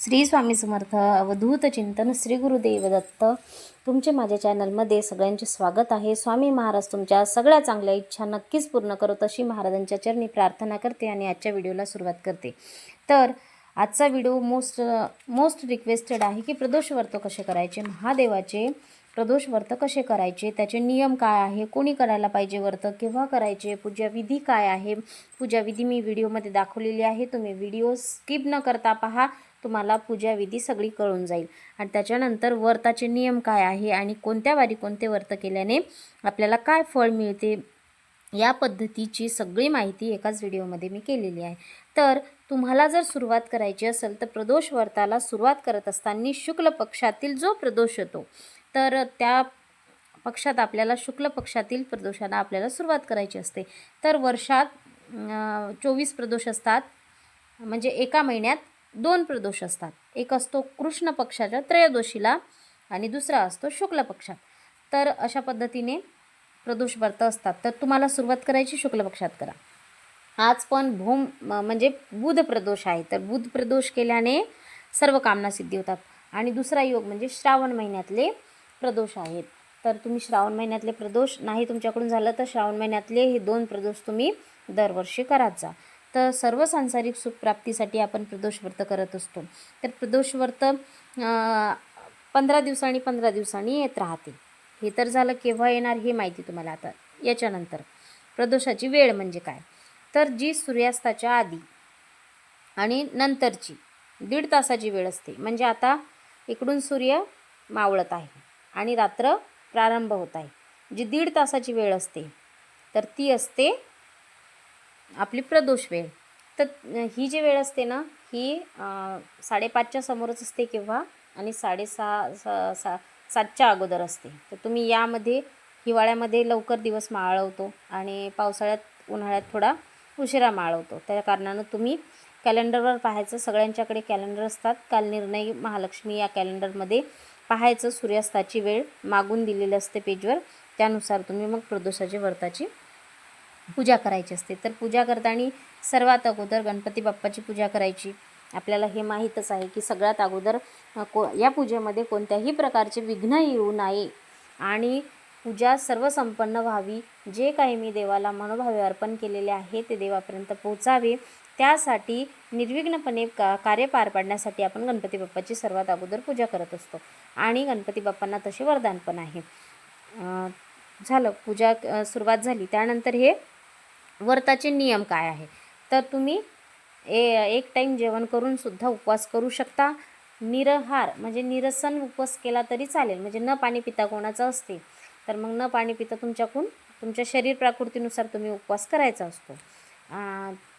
श्री स्वामी समर्थ अवधूत चिंतन श्री गुरुदेव दत्त. तुमचे माझ्या चॅनलमध्ये सगळ्यांचे स्वागत आहे. स्वामी महाराज तुमच्या सगळ्या चांगल्या इच्छा नक्कीच पूर्ण करत अशी महाराजांच्या चरणी प्रार्थना करते आणि आजच्या व्हिडिओला सुरुवात करते. तर आजचा व्हिडिओ मोस्ट मोस्ट रिक्वेस्टेड आहे की प्रदोष व्रत कसे करायचे? महादेवाचे प्रदोष व्रत कसे करायचे? त्याचे नियम काय आहे? कोणी करायला पाहिजे व्रत? केव्हा करायचे? पूजाविधी काय आहे? पूजाविधी मी व्हिडिओमध्ये दाखवलेली आहे. तुम्ही व्हिडिओ स्किप न करता पहा. तुम्हाला पूजाविधी सगळी कळून जाईल. आणि त्याच्यानंतर व्रताचे नियम काय आहे? आणि कोणत्या वारी कोणते व्रत केल्याने आपल्याला काय फळ मिळते? या पद्धतीची सगळी माहिती एकाच व्हिडिओमध्ये मी केलेली आहे. तर तुम्हाला जर सुरुवात करायची असेल तर प्रदोष व्रताला सुरुवात करत असताना शुक्ल पक्षातील जो प्रदोष येतो तर त्या पक्षात आपल्याला शुक्ल पक्षातील प्रदोषाला आपल्याला सुरुवात करायची असते. तर वर्षात चोवीस प्रदोष असतात म्हणजे एका महिन्यात दोन प्रदोष असतात. एक असतो कृष्ण पक्षाच्या त्रयोदशीला आणि दुसरा असतो शुक्ल पक्षात. तर अशा पद्धतीने प्रदोष व्रत असतात. तर तुम्हाला सुरुवात करायची शुक्ल पक्षात करा. आज पण भूम म्हणजे बुध प्रदोष आहे. तर बुध प्रदोष केल्याने सर्व कामना सिद्धी होतात. आणि दुसरा योग म्हणजे श्रावण महिन्यातले प्रदोष आहेत. तर तुम्ही श्रावण महिन्यातले प्रदोष नाही तुमच्याकडून झालं तर श्रावण महिन्यातले हे दोन प्रदोष तुम्ही दरवर्षी करत जा. तर सर्व सांसारिक सुखप्राप्तीसाठी आपण प्रदोष व्रत करत असतो. तर प्रदोष व्रत पंधरा दिवसांनी पंधरा दिवसांनी येत राहते. हे तर झालं केव्हा येणार हे माहिती तुम्हाला आता याच्यानंतर. प्रदोषाची वेळ म्हणजे काय? तर जी सूर्यास्ताच्या आधी आणि नंतरची दीड तासाची वेळ असते. म्हणजे आता इकडून सूर्य मावळत आहे आणि रात्र प्रारंभ होत आहे. जी दीड तासाची वेळ असते तर ती असते आपली प्रदोष वेळ. तर ही जी वेळ असते ना ही साडेपाचच्या समोरच असते केव्हा आणि साडेसहा सा सा सातच्या अगोदर असते. तर तुम्ही यामध्ये हिवाळ्यामध्ये लवकर दिवस माळवतो आणि पावसाळ्यात उन्हाळ्यात थोडा उशिरा माळवतो त्या कारणानं तुम्ही कॅलेंडरवर पाहायचं सगळ्यांच्याकडे कॅलेंडर असतात. काल निर्णय महालक्ष्मी या कॅलेंडरमध्ये पाहायचं सूर्यास्ताची वेळ मागून दिलेली असते पेजवर. त्यानुसार तुम्ही मग प्रदोषाची व्रताची पूजा करायची असते. तर पूजा करताना सर्वात अगोदर गणपती बाप्पाची पूजा करायची. आपल्याला हे माहीतच आहे की सगळ्यात अगोदर को या पूजेमध्ये कोणत्याही प्रकारचे विघ्न येऊ नये. आणि पूजा सर्वसंपन्न व्हावी. जे काही मी देवाला मनोभावे अर्पण केलेले आहे ते देवापर्यंत पोहोचावे. त्यासाठी निर्विघ्नपणे का कार्य पार पाडण्यासाठी आपण गणपती बाप्पाची सर्वात अगोदर पूजा करत असतो. आणि गणपती बाप्पांना तसे वरदान पण आहे. झालं. पूजा सुरुवात झाली. त्यानंतर हे व्रताचे नियम काय आहे? तर तुम्ही ए एक टाईम जेवण करून सुद्धा उपवास करू शकता. निरहार म्हणजे निरसन उपवास केला तरी चालेल. म्हणजे न पाणी पिता कोणाचं असते. तर मग न पाणी पिता तुमच्याकडून तुमच्या शरीर प्राकृतीनुसार तुम्ही उपवास करायचा असतो.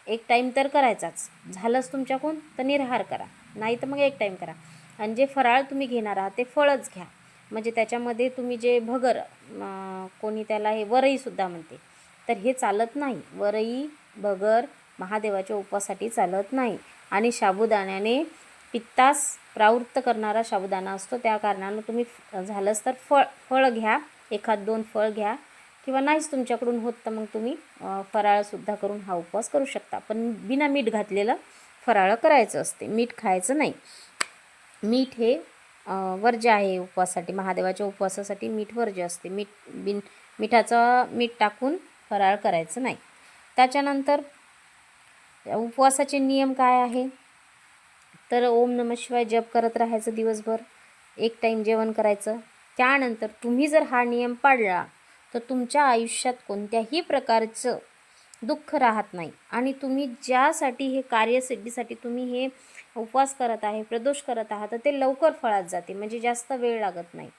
एक टाईम तर करायचाच. झालंच तुमच्याकडून तर निरहार करा. नाही तर मग एक टाईम करा. आणि जे फराळ तुम्ही घेणार आहात ते फळच घ्या. म्हणजे त्याच्यामध्ये तुम्ही जे भगर कोणी त्याला हे वरईसुद्धा म्हणते. तर हे चालत नाही. वरई भगर महादेवाच्या उपवासासाठी चालत नाही. आणि साबुदाण्याने पित्तास प्रावृत्त करणारा साबुदाणा असतो. त्या कारणानं तुम्ही फ- झालंच तर फळ फळ घ्या. एखाद दोन फळ घ्या किंवा नाहीच तुमच्याकडून होत तर मग तुम्ही फराळसुद्धा करून हा उपवास करू शकता. पण बिना मीठ घातलेलं फराळ करायचं असते. मीठ खायचं नाही. मीठ हे वर्ज्य आहे उपवासासाठी महादेवाच्या उपवासासाठी मीठ वर्ज्य असते मीठ बिन मिठाचं मीठ टाकून फराळ करायचं नाही. त्याच्यानंतर उपवासाचे नियम काय आहे? तर ओम नमः शिवाय जप करत राहायचं दिवसभर. एक टाईम जेवण करायचं. त्यानंतर तुम्ही जर हा नियम पाळला तर तुमच्या आयुष्यात कोणत्याही प्रकारचं दुःख राहत नाही. आणि तुम्ही ज्यासाठी हे कार्यसिद्धीसाठी तुम्ही हे उपवास करत आहे प्रदोष करत आहात तर ते लवकर फळात जाते. म्हणजे जास्त वेळ लागत नाही.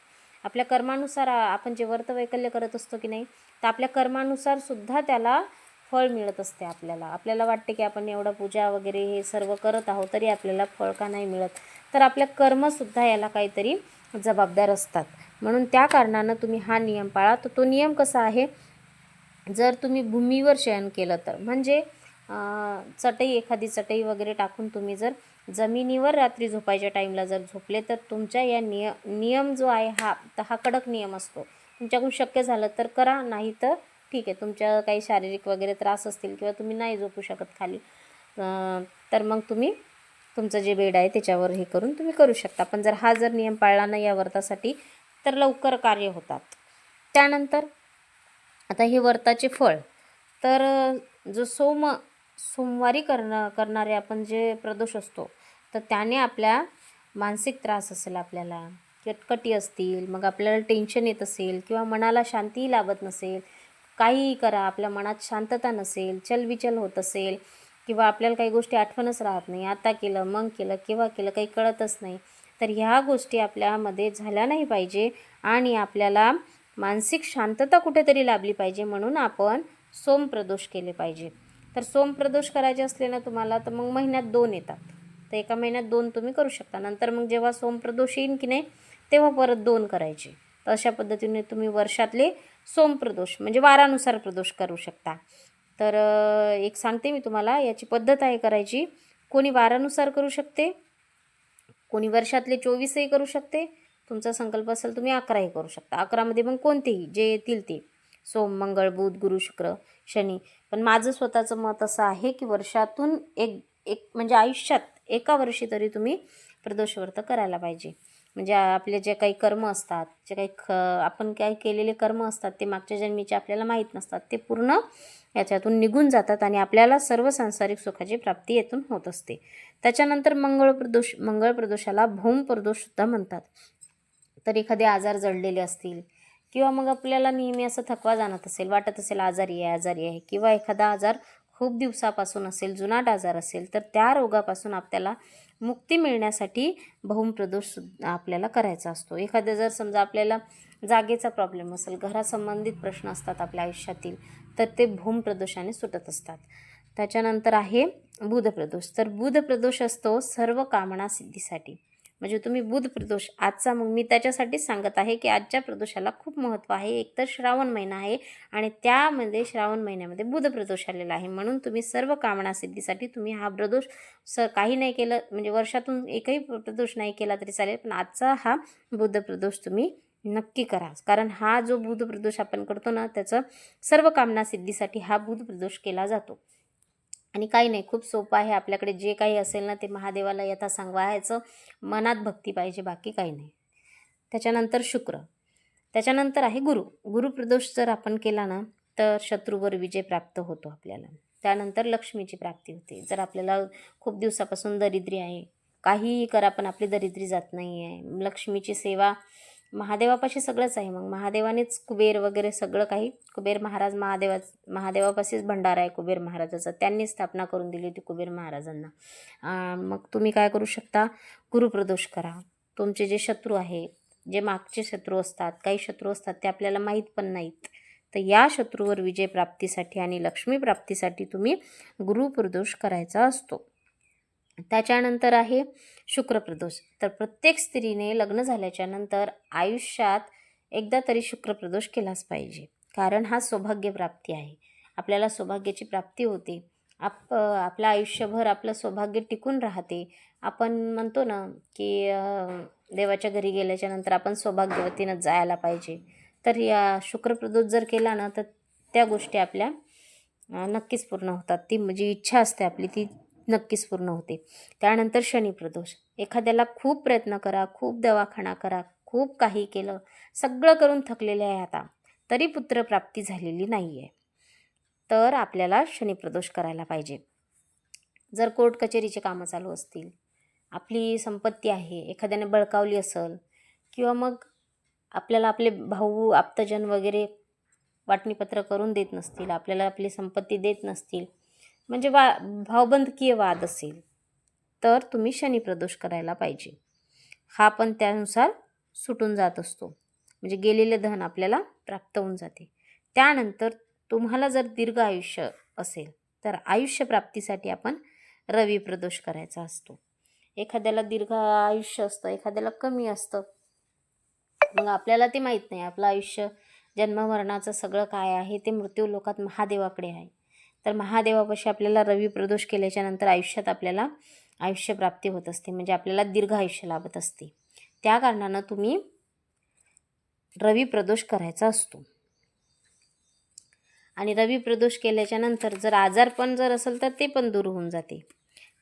आपल्या कर्मानुसार आपण जे वर्तवैकल्य करत असतो की नाही तर आपल्या कर्मानुसार सुद्धा त्याला फळ मिळत असते आपल्याला. आपल्याला वाटते की आपण एवढं पूजा वगैरे हे सर्व करत आहोत तरी आपल्याला फळ का नाही मिळत? तर आपल्या कर्मसुद्धा याला काहीतरी जबाबदार असतात. म्हणून त्या कारणानं तुम्ही हा नियम पाळा. तर तो नियम कसा आहे? जर तुम्ही भूमीवर शयन केलं तर. म्हणजे चटई एखादी चटई वगैरे टाकून तुम्ही जर जमिनीवर रात्री झोपायच्या टाईमला जर झोपले तर तुमच्या या निय नियम जो आहे हा तर हा कडक नियम असतो. तुमच्याकडून शक्य झालं तर करा नाही तर ठीक आहे तुमच्या काही शारीरिक वगैरे त्रास असतील किंवा तुम्ही नाही झोपू शकत खाली तर मग तुम्ही तुमचं जे बेड आहे त्याच्यावर हे करून तुम्ही करू शकता. पण जर हा जर नियम पाळला नाही या व्रतासाठी तर लवकर कार्य होतात. त्यानंतर आता हे वर्ताचे फळ. तर जो सोम सोमवारी करणं करणारे आपण जे प्रदोष असतो तर त्याने आपल्या मानसिक त्रास असेल आपल्याला. कटकटी असतील मग आपल्याला टेन्शन येत असेल किंवा मनाला शांतीही लाभत नसेल काहीही करा आपल्या मनात शांतता नसेल चलविचल होत असेल किंवा आपल्याला काही गोष्टी आठवणच राहत नाही आता केलं मग केलं केव्हा केलं काही कळतच नाही. तर ह्या गोष्टी आपल्यामध्ये झाल्या नाही पाहिजे आणि आपल्याला मानसिक शांतता कुठेतरी लाभली पाहिजे म्हणून आपण सोमप्रदोष केले पाहिजे. तर सोमप्रदोष करायचे असले ना तुम्हाला तर मग महिन्यात दोन येतात. तर एका महिन्यात दोन तुम्ही करू शकता. नंतर मग जेव्हा सोमप्रदोष येईन की नाही तेव्हा परत दोन करायचे. तर अशा पद्धतीने तुम्ही वर्षातले सोमप्रदोष म्हणजे वारानुसार प्रदोष करू शकता. तर एक सांगते मी तुम्हाला याची पद्धत आहे करायची. कोणी वारानुसार करू शकते कोणी वर्षातले चोवीसही करू शकते तुमचा संकल्प असेल तुम्ही अकराही करू शकता. अकरामध्ये मग कोणतेही जे येतील ते. सोम मंगळ बुध गुरु शुक्र शनी. पण माझं स्वतःचं मत असं आहे की वर्षातून एक एक म्हणजे आयुष्यात एका वर्षी तरी तुम्ही प्रदोषवर्त करायला पाहिजे. म्हणजे आपले जे काही कर्म असतात जे काही ख आपण काय केलेले कर्म असतात ते मागच्या जन्मीचे आपल्याला माहीत नसतात ते पूर्ण याच्यातून निघून जातात आणि आपल्याला सर्व सांसारिक सुखाची प्राप्ती येथून होत असते. त्याच्यानंतर मंगळ प्रदोष मंगळ प्रदोषाला भौम प्रदोषसुद्धा म्हणतात. तर एखादे आजार जडलेले असतील किंवा मग आपल्याला नेहमी असं थकवा जाणत असेल वाटत असेल आजारी आहे आजारी आहे किंवा एखादा आजार खूप दिवसापासून असेल जुनाट आजार असेल तर त्या रोगापासून आपल्याला मुक्ती मिळण्यासाठी बहुमप्रदोष सुद्धा आपल्याला करायचा असतो. एखाद्या जर समजा आपल्याला जागेचा प्रॉब्लेम असेल घरासंबंधित प्रश्न असतात आपल्या आयुष्यातील तर ते भूमप्रदोषाने सुटत असतात. त्याच्यानंतर आहे बुधप्रदोष. तर बुधप्रदोष असतो सर्व कामना सिद्धीसाठी. म्हणजे तुम्ही बुध प्रदोष आजचा मग मी त्याच्यासाठीच सांगत आहे की आजच्या प्रदोषाला खूप महत्त्व आहे. एकतर श्रावण महिना आहे आणि त्यामध्ये श्रावण महिन्यामध्ये बुध प्रदोष आलेला आहे. म्हणून तुम्ही सर्व कामना सिद्धीसाठी तुम्ही हा प्रदोष स काही नाही केलं म्हणजे वर्षातून एकही प्रदोष नाही केला तरी चालेल पण आजचा हा बुध प्रदोष तुम्ही नक्की करा. कारण हा जो बुध प्रदोष आपण करतो ना त्याचं सर्व कामना सिद्धीसाठी हा बुध प्रदोष केला जातो. आणि काही नाही खूप सोपं आहे आपल्याकडे जे काही असेल ना ते महादेवाला यथा सांगवायचं. मनात भक्ती पाहिजे बाकी काही नाही. त्याच्यानंतर शुक्र. त्याच्यानंतर आहे गुरु. गुरुप्रदोष जर आपण केला ना तर शत्रूवर विजय प्राप्त होतो आपल्याला. त्यानंतर लक्ष्मीची प्राप्ती होते. जर आपल्याला खूप दिवसापासून दरिद्री आहे काहीही करा पण आपली दरिद्री जात नाही आहे लक्ष्मीची सेवा महादेवापाशी सगळंच आहे. मग महादेवानेच कुबेर वगैरे सगळं काही कुबेर महाराज महादेवा महादेवापाशीच भंडारा आहे कुबेर महाराजाचा. त्यांनी स्थापना करून दिली होती कुबेर महाराजांना. मग तुम्ही काय करू शकता? गुरुप्रदोष करा. तुमचे जे शत्रू आहे जे मागचे शत्रू असतात काही शत्रू असतात ते आपल्याला माहीत पण नाहीत. तर या शत्रूवर विजय प्राप्तीसाठी आणि लक्ष्मी प्राप्तीसाठी तुम्ही गुरुप्रदोष करायचा असतो. त्याच्यानंतर आहे शुक्रप्रदोष. तर प्रत्येक स्त्रीने लग्न झाल्याच्यानंतर आयुष्यात एकदा तरी शुक्रप्रदोष केलाच पाहिजे. कारण हा सौभाग्यप्राप्ती आहे. आपल्याला सौभाग्याची प्राप्ती होते. आप आपलं आयुष्यभर आपलं सौभाग्य टिकून राहते. आपण म्हणतो ना की देवाच्या घरी गेल्याच्यानंतर आपण सौभाग्यवतीनं जायला पाहिजे. तर या शुक्रप्रदोष जर केला ना तर त्या गोष्टी आपल्या नक्कीच पूर्ण होतात. ती जी इच्छा असते आपली. ती नक्कीच पूर्ण होते त्यानंतर शनिप्रदोष एखाद्याला खूप प्रयत्न करा खूप दवाखाना करा खूप काही केलं सगळं करून थकलेले आहे आता तरी पुत्रप्राप्ती झालेली नाही आहे तर आपल्याला शनिप्रदोष करायला पाहिजे. जर कोर्ट कचेरीचे कामं चालू असतील आपली संपत्ती आहे एखाद्याने बळकावली असेल किंवा मग आपल्याला आपले भाऊ आप्तजन वगैरे वाटणीपत्र करून देत नसतील आपल्याला आपली संपत्ती देत नसतील म्हणजे वा भावबंधकीय वाद असेल तर तुम्ही शनिप्रदोष करायला पाहिजे. हा पण त्यानुसार सुटून जात असतो. म्हणजे गेलेले धन आपल्याला प्राप्त होऊन जाते. त्यानंतर तुम्हाला जर दीर्घ आयुष्य असेल तर आयुष्य प्राप्तीसाठी आपण रवी प्रदोष करायचा असतो. एखाद्याला दीर्घ आयुष्य असतं एखाद्याला कमी असतं. मग आपल्याला ते माहीत नाही आपलं आयुष्य जन्ममरणाचं सगळं काय आहे ते मृत्यू लोकात महादेवाकडे आहे. तर महादेवापाशी आपल्याला रवी प्रदोष केल्याच्यानंतर आयुष्यात आपल्याला आयुष्य प्राप्ती होत असते. म्हणजे आपल्याला दीर्घ आयुष्य लाभत असते. त्या कारणानं तुम्ही रवी प्रदोष करायचा असतो. आणि रवी प्रदोष केल्याच्यानंतर जर आजारपण जर असेल तर ते पण दूर होऊन जाते.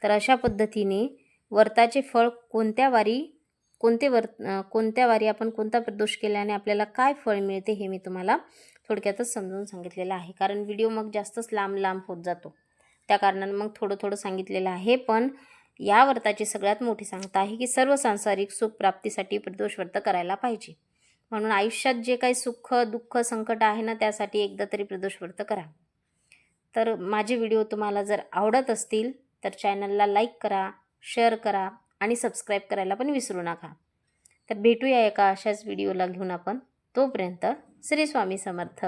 तर अशा पद्धतीने वर्ताचे फळ कोणत्या वारी कोणते वर कोणत्या वारी आपण कोणता प्रदोष केल्याने आपल्याला काय फळ मिळते हे मी तुम्हाला थोडक्यातच समजून सांगितलेलं आहे. कारण व्हिडिओ मग जास्तच लांब लांब होत जातो. त्या कारणानं मग थोडं थोडं सांगितलेलं आहे. पण या व्रताची सगळ्यात मोठी सांगता आहे की सर्व सांसारिक सुख प्राप्तीसाठी प्रदोष व्रत करायला पाहिजे. म्हणून आयुष्यात जे काही सुख दुःख संकट आहे ना त्यासाठी एकदा तरी प्रदोष व्रत करा. तर माझे व्हिडिओ तुम्हाला जर आवडत असतील तर चॅनलला लाईक करा शेअर करा आणि सबस्क्राईब करायला पण विसरू नका. तर भेटूया एका अशाच व्हिडिओला घेऊन आपण. तोपर्यंत श्री स्वामी समर्थ.